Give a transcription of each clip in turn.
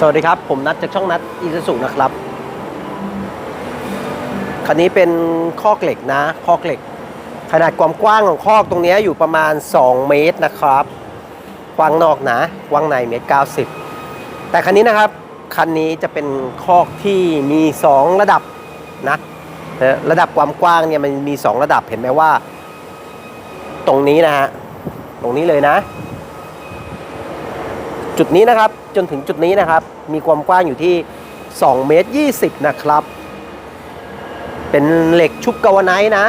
สวัสดีครับ ผมนัดจากช่องนัดอีซูซุนะครับ คันนี้เป็นคอกเหล็กนะ คอกเหล็ก ขนาดความกว้างของคอกตรงนี้อยู่ประมาณ 2 เมตรนะครับ กว้างนอกนะ กว้างในเมตร 90 แต่คันนี้นะครับ คันนี้จะเป็นคอกที่มี 2 ระดับนะ ระดับความกว้างเนี่ยมันมี 2 ระดับ เห็นไหมว่า ตรงนี้นะฮะ ตรงนี้เลยนะ จุดนี้นะครับจนถึงจุดนี้นะครับ มีความกว้างอยู่ที่2เมตร20 นะครับ เป็นเหล็กชุบกาวไนท์นะ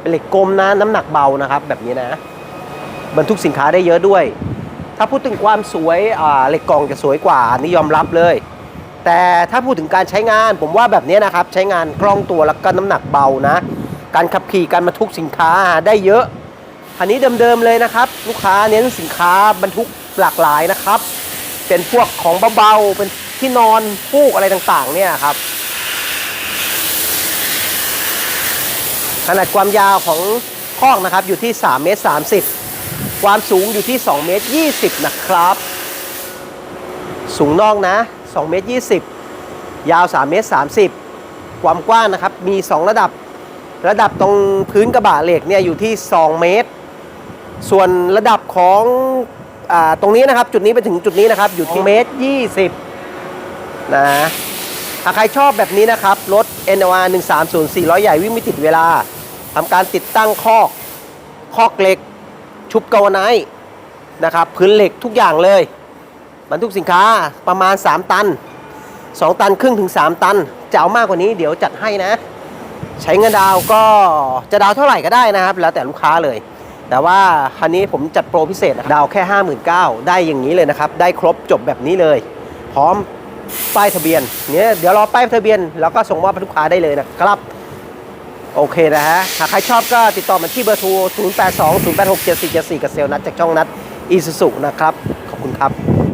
เป็นเหล็กกลมนะน้ำหนักเบานะครับ แบบนี้นะ บรรทุกสินค้าได้เยอะด้วย ถ้าพูดถึงความสวยอ่าเหล็กกล่องจะสวยกว่านี่ยอมรับเลย แต่ถ้าพูดถึงการใช้งานผมว่าแบบนี้นะครับ ใช้งานคล่องตัวแล้วก็น้ำหนักเบานะ การขับขี่การบรรทุกสินค้าได้เยอะอันนี้เดิมๆเลยนะครับ ลูกค้าเน้นสินค้าบรรทุก หลากหลายนะครับ เป็นพวกของเบาๆ เป็นที่นอนฟูกอะไรต่างๆ เนี่ยครับ ขนาดความยาวของคอกนะครับอยู่ที่3เมตร30 ความสูงอยู่ที่2เมตร20 นะครับ สูงนอกนะ2เมตร20 ยาว3เมตร30 ความกว้างนะครับมี 2 ระดับ ระดับตรงพื้นกระบะเหล็กเนี่ยอยู่ที่ 2 เมตร ส่วนระดับของ ตรงนี้นะครับจุดนี้ไปถึงจุดนี้นะครับ อยู่ที่เมตร20นะถ้าใครชอบแบบนี้นะครับ รถ NR 130 400 ใหญ่วิ่งไม่ติดเวลาทำการติดตั้งคอกคอกเหล็ก ชุบกาวไนท์นะครับพื้นเหล็กทุกอย่างเลยบรรทุกสินค้าประมาณ 3 ตัน 2 ตันครึ่งถึง 3 ตันจะเอามากกว่านี้เดี๋ยวจัดให้นะ ใช้เงินดาวก็จะดาวเท่าไหร่ก็ได้นะครับ แล้วแต่ลูกค้าเลย แต่ว่าคันนี้ผมจัดโปรพิเศษดาวแค่ 59,000 ได้อย่างนี้เลยนะครับ ได้ครบจบแบบนี้เลย พร้อมป้ายทะเบียนเนี่ยเดี๋ยวรอป้ายทะเบียน แล้วก็ส่งมอบให้ลูกค้าได้เลยนะครับ โอเคนะฮะหากใครชอบก็ติดต่อมาที่เบอร์โทร 082 086 7474 กับเซลล์นัดจากช่องนัดอีซูซุนะครับ ขอบคุณครับ